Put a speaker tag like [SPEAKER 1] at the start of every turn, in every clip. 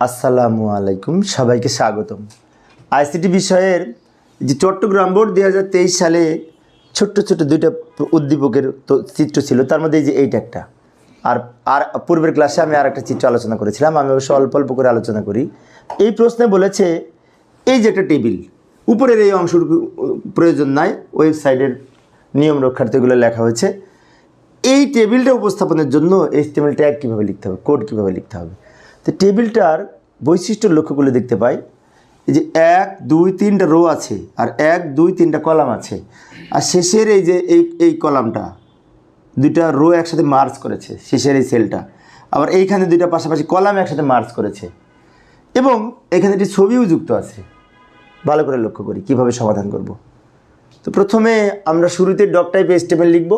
[SPEAKER 1] আসসালামু আলাইকুম, সবাইকে স্বাগতম। আইসিটি বিষয়ের যে চট্টগ্রাম বোর্ড দুই হাজার তেইশ সালে ছোট্ট ছোট্ট দুইটা উদ্দীপকের চিত্র ছিল, তার মধ্যে এই যে এইটা একটা। আর আর পূর্বের ক্লাসে আমি আর একটা চিত্র আলোচনা করেছিলাম, আমি অবশ্য অল্প অল্প করে আলোচনা করি। এই প্রশ্নে বলেছে, এই যে একটা টেবিল, উপরের এই অংশটুকু প্রয়োজন নাই, ওয়েবসাইটের নিয়ম রক্ষার্থে এগুলো লেখা হয়েছে। এই টেবিলটা উপস্থাপনের জন্য এইচটিএমএল ট্যাগ কীভাবে লিখতে হবে কোড কীভাবে লিখতে হবে? তো টেবিলটার বৈশিষ্ট্য লক্ষ্যগুলো দেখতে পাই। এই যে এক, দুই, তিনটা রো আছে আর এক, দুই, তিনটা কলাম আছে। আর শেষের এই যে এই এই কলামটা দুইটা রো একসাথে মার্চ করেছে শেষের এই সেলটা আবার এইখানে দুইটা পাশাপাশি কলাম একসাথে মার্চ করেছে। এবং এখানে একটি ছবিও যুক্ত আছে। ভালো করে লক্ষ্য করি, কীভাবে সমাধান করব। তো প্রথমে আমরা শুরুতে ডক টাইপ এস্টিমেল লিখব।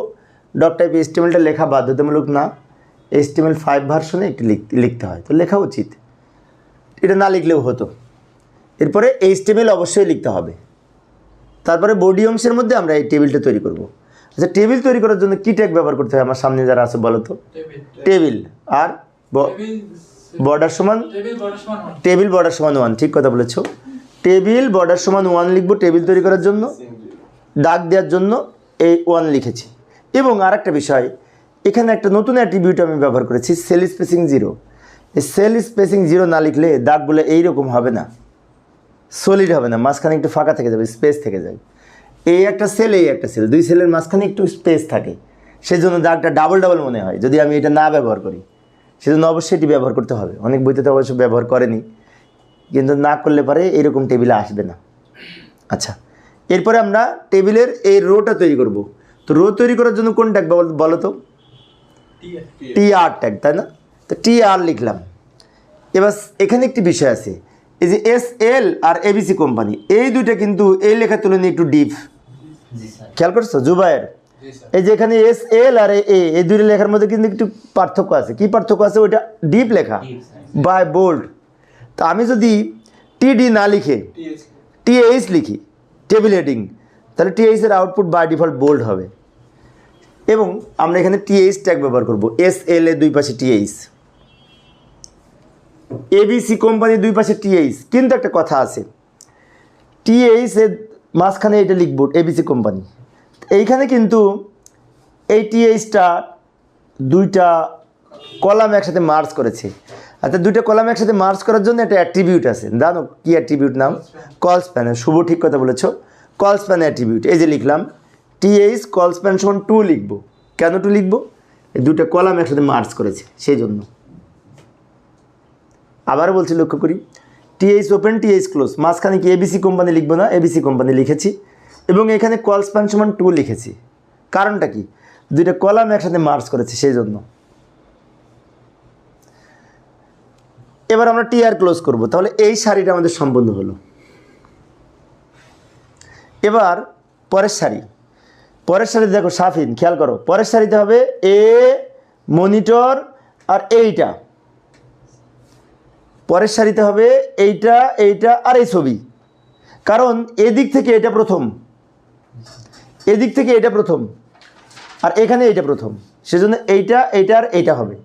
[SPEAKER 1] ডক টাইপ এস্টিমেলটা লেখা বাধ্যতামূলক না। এস্টিমেল ফাইভ ভার্সনে একটু লিখতে লিখতে হয়। তো লেখা উচিত। এটা না লিখলেও হতো। এরপরে এইচটিএমএল অবশ্যই লিখতে হবে। তারপরে বডি অংশের মধ্যে আমরা এই টেবিলটা তৈরি করব। আচ্ছা টেবিল তৈরি করার জন্য কী ট্যাগ ব্যবহার করতে হয়? আমার সামনে যারা আছে বলো তো। টেবিল আর বর্ডার সমান টেবিল বর্ডার সমান ওয়ান ঠিক কথা বলেছ। টেবিল বর্ডার সমান ওয়ান লিখব টেবিল তৈরি করার জন্য। দাগ দেওয়ার জন্য এই ওয়ান লিখেছি। এবং আরেকটা বিষয় এখানে একটা নতুন অ্যাট্রিবিউট আমি ব্যবহার করেছি cell spacing zero cell spacing zero না লিখলে দাগগুলো এইরকম হবে না। সলিড হবে না, মাঝখানে একটু ফাঁকা থেকে যাবে স্পেস থেকে যাবে। এই একটা সেল এই একটা সেল দুই সেলের মাঝখানে একটু স্পেস থাকে। সেজন্য দাগটা ডাবল ডাবল মনে হয়, যদি আমি এটা না ব্যবহার করি। সেজন্য অবশ্যই এটি ব্যবহার করতে হবে। অনেক বইতে তো অবশ্য ব্যবহার করেনি। কিন্তু না করলে পরে এরকম টেবিলে আসবে না। আচ্ছা এরপরে আমরা টেবিলের এই রোটা তৈরি করব। তো রো তৈরি করার জন্য কোন ট্যাগ বলো তো? টি আর ট্যাগ তাই না? তো টি আর লিখলাম। এবার এখানে একটি বিষয় আছে। এই যে এস এল আর এবিসি কোম্পানি এই দুইটা কিন্তু এই লেখার তুলনায় একটু ডিপ খেয়াল করছ? জুবায়ের? এই যে এখানে এস এল আর এ এই দুইটা লেখার মধ্যে কিন্তু একটু পার্থক্য আছে। কি পার্থক্য আছে? ওইটা ডিপ লেখা। বাই বোল্ড তো আমি যদি টিডি না লিখে টিএইচ লিখি টেবিল হেডিং তাহলে টিএইচ এর আউটপুট বাই ডিফল্ট বোল্ড হবে। এবং আমরা এখানে টিএইচ ট্যাগ ব্যবহার করব। এস এল এ দুই পাশে টিএইচ এবিসি কোম্পানির দুই পাশে টিএইচ কিন্তু একটা কথা আছে। টিএইচ এর মাঝখানে এটা লিখব এবিসি কোম্পানি এইখানে কিন্তু এই টিএইচটা দুইটা কলাম একসাথে মার্চ করেছে। আচ্ছা দুইটা কলাম একসাথে মার্চ করার জন্য একটা অ্যাট্রিবিউট আছে। জানো কি অ্যাট্রিবিউট নাম? কলস স্প্যান শুভ ঠিক কথা বলেছ। কলস স্প্যান অ্যাট্রিবিউট এই যে লিখলাম। টিএইচ কল স্প্যান সমান টু লিখব। কেন টু লিখব? এই দুটো কলাম একসাথে মার্চ করেছে সেই জন্য আবার বলছি, লক্ষ্য করি। টিএইচ ওপেন টিএইচ ক্লোজ মাঝখানে কি এবিসি কোম্পানি লিখব না? এবিসি কোম্পানি লিখেছি। এবং এখানে কল স্প্যান সমান টু লিখেছি। কারণটা কি? দুইটা কলাম একসাথে মার্চ করেছে সেই জন্য এবার আমরা টিআর ক্লোজ করব। তাহলে এই শাড়িটা আমাদের সম্পন্ন হলো। এবার পরের শাড়ি পরের শাড়িতে দেখো সাফিন, খেয়াল করো। পরের সারিতে হবে এ মনিটর আর এইটা। পরের সারিতে হবে এইটা এইটা আর এই ছবি। কারণ এদিক থেকে এটা প্রথম। এদিক থেকে এটা প্রথম। আর এখানে এইটা প্রথম। সেজন্য এইটা এইটা আর এইটা হবে।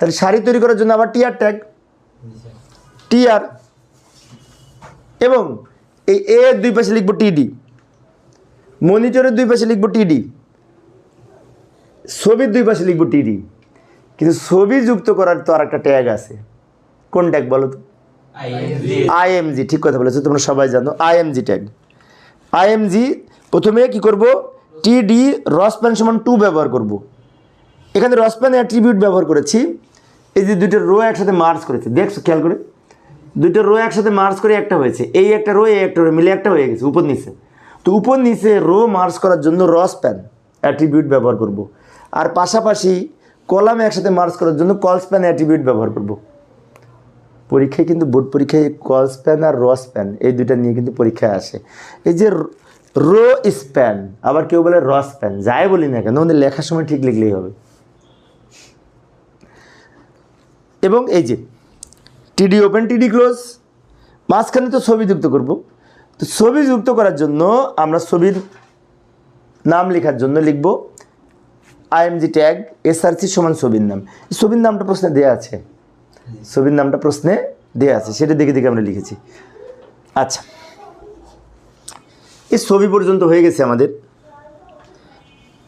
[SPEAKER 1] তাহলে শাড়ি তৈরি করার জন্য আবার টিআর ট্যাগ টিআর এবং এই এর দুই পাশে লিখব টিডি মনিটরের দুই পাশে লিখব টিডি। ছবির দুই পাশে লিখব টিডি। কিন্তু ছবি যুক্ত করার তো আর একটা ট্যাগ আছে। কোন ট্যাগ বলো তো? আইএমজি ঠিক কথা বলেছ, তোমরা সবাই জানো। IMG tag. আইএমজি প্রথমে কি করব? টিডি রসপ্যান সমান টু ব্যবহার করব। এখানে রসপ্যান অ্যাট্রিবিউট ব্যবহার করেছি। এই যে দুটো রো একসাথে মার্চ করেছে, দেখছ, খেয়াল করে? দুটো রো একসাথে মার্চ করে একটা হয়েছে। এই একটা রো, এই একটা রো মিলে একটা হয়ে গেছে, উপর নিচে। তো উপর নিচে রো মার্চ করার জন্য রস প্যান অ্যাট্রিবিউট ব্যবহার করব। আর পাশাপাশি কলাম একসাথে মার্চ করার জন্য কলস প্যান অ্যাট্রিবিউট ব্যবহার করব। পরীক্ষায় কিন্তু, বোর্ড পরীক্ষায় কলস প্যান আর রস প্যান এই দুইটা নিয়ে কিন্তু পরীক্ষায় আসে এই যে রো স্প্যান আবার কেউ বলে রস প্যান যাই বলি না কেন, আমাদের লেখার সময় ঠিক লিখলেই হবে এবং এই যে, টিডি ওপেন, টিডি ক্লোজ, মাঝখানে তো ছবি যুক্ত করব তো ছবি যুক্ত করার জন্য আমরা ছবির নাম লেখার জন্য লিখব আইএমজি ট্যাগ এসআরসি সমান ছবির নাম। ছবির নামটা প্রশ্নে দেওয়া আছে। ছবির নামটা প্রশ্নে দেওয়া আছে। সেটা দেখে দেখে আমরা লিখেছি। আচ্ছা। এই ছবি পর্যন্ত হয়ে গেছে আমাদের।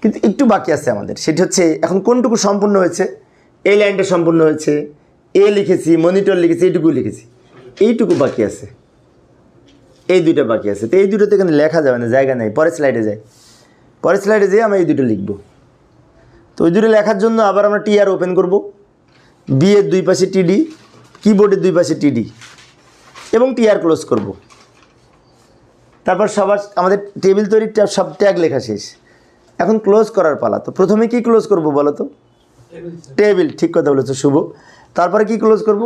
[SPEAKER 1] কিন্তু একটু বাকি আছে আমাদের। সেটি হচ্ছে এখন কোনটুকু সম্পূর্ণ হয়েছে? এই লাইনটা সম্পূর্ণ হয়েছে। এ লিখেছি, মনিটর লিখেছি এইটুকু লিখেছি। এইটুকু বাকি আছে। এই দুইটা বাকি আছে। তো এই দুটোতে এখানে লেখা যাবে না জায়গা নেই। পরের স্লাইডে যাই। পরের স্লাইডে যেয়ে আমরা এই দুটো লিখব। তো ওই দুটো লেখার জন্য আবার আমরা টি আর ওপেন করব। বি এর দুই পাশে টিডি কিবোর্ডের দুই পাশে টিডি এবং টি আর ক্লোজ করব। তারপর সবার আমাদের টেবিল তৈরির ট্যাব সব ট্যাগ লেখা শেষ। এখন ক্লোজ করার পালা। তো প্রথমে কি ক্লোজ করব বলো তো? টেবিল ঠিক কথা বলেছ শুভ। তারপরে কি ক্লোজ করব?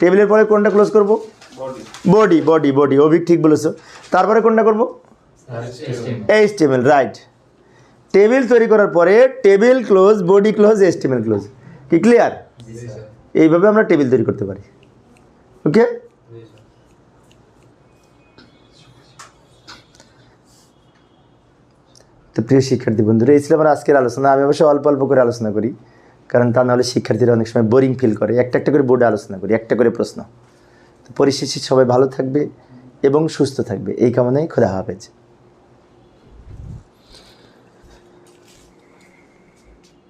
[SPEAKER 1] টেবিলের পরে কোনটা ক্লোজ করব? বডি বডি বডি অভিক ঠিক বলেছ। তারপরে কোনটা করব? এইচ টেবিল রাইট টেবিল তৈরি করার পরে table close body close H table close কি ক্লিয়ার এইভাবে আমরা টেবিল তৈরি করতে পারি। ওকে তো প্রিয় শিক্ষার্থী বন্ধুরা এই ছিল আমার আজকের আলোচনা। আমি অবশ্যই অল্প অল্প করে আলোচনা করি কারণ তা নাহলে শিক্ষার্থীরা অনেক সময় বোরিং ফিল করে। একটা একটা করে বোর্ডে আলোচনা করি একটা করে প্রশ্ন। পরিশেষে সবাই ভালো থাকবে এবং সুস্থ থাকবে। এই কামনায় খোদা হাফেজ।